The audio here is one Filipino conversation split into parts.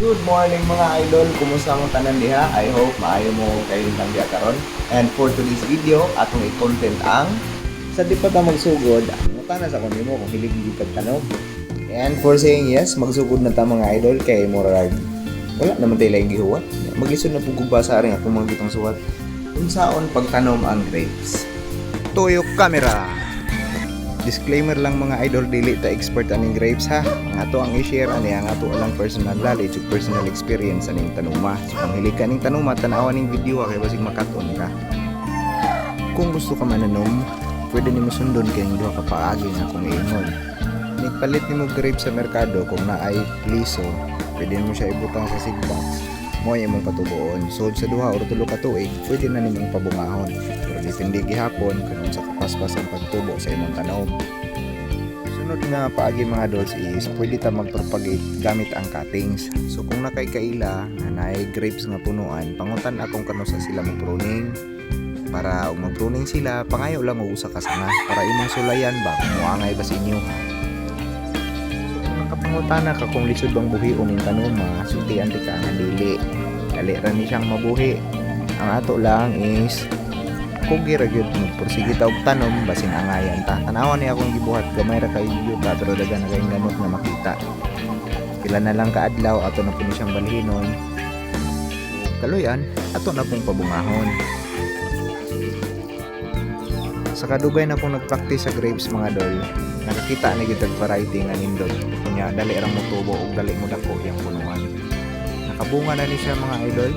Good morning mga idol, kumusta ang tanan diha? I hope maayo mo kayo ng diha karon. And for today's video, atong i-content ang sa di pa ta magsugod, ang tanas ako nimo kung hilig di ka tanog. And for saying yes, magsugod na ta mga idol kay murag wala naman tayo lang gihuwat. Maglisod na pugog ba sa aring akong mga bitang suwat. Kung saon pagtanom ang grapes. Tuyok camera. Disclaimer lang mga idol dili ta expert aning grapes ha. Ang ato ang i-share ani ang ato lang personal knowledge ug personal experience aning tanuma. So kung hilig ka ning tanuma tan-awan ning video kay basig makaton ka. Kung gusto ka mananom, pwede nimo sundon kay ning duha ka paagi nga akong iingon. Nigpalit nimo grapes sa merkado kung naay liso, pwede mo siya ibutang sa seed box. Mo imong patubuon. So sa duha or tulo ka tuig, pwede na nimong pabungahon. Depende gihapon kung sa kapaspas ang pagtubo sa imong tanom. Sunod nga paagi mga dolls is pwede ta magpropagate gamit ang cuttings. So kung nakay kaila nga naay grapes nga punuan, pangutan akong kano sa sila mo pruning para og mag-pruning sila, pangayo lang og usa ka sanga para imong sulayan ba kung muangay ba sa inyo nakapangutana ka kung lisod bang buhi o ning tanuma, sultian di ka nga dili. Dali ni siyang mabuhi. Ang ato lang is kung gira gyud mo. Pursige ta og tanom basin angayan ta. Tanawan ni akong gibuhat gamay ra kay yuta pero dagan na kay ganot nga makita. Pila na lang kaadlaw ato na puno siyang balhinon. Kaloyan ato na pong pabungahon. Sa kadugay na kung nagpractice sa grapes mga dol nakakita na og variety nga nindot. Kunya dali ra mo tubo ug dali mo dako yang punuan. Nakabunga na ni siya mga idol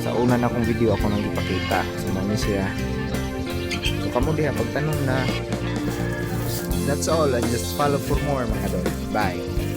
sa una na kong video ako nang ipakita. So siya. So kamo diha pagtanong na. That's all. And just follow for more mga dol. Bye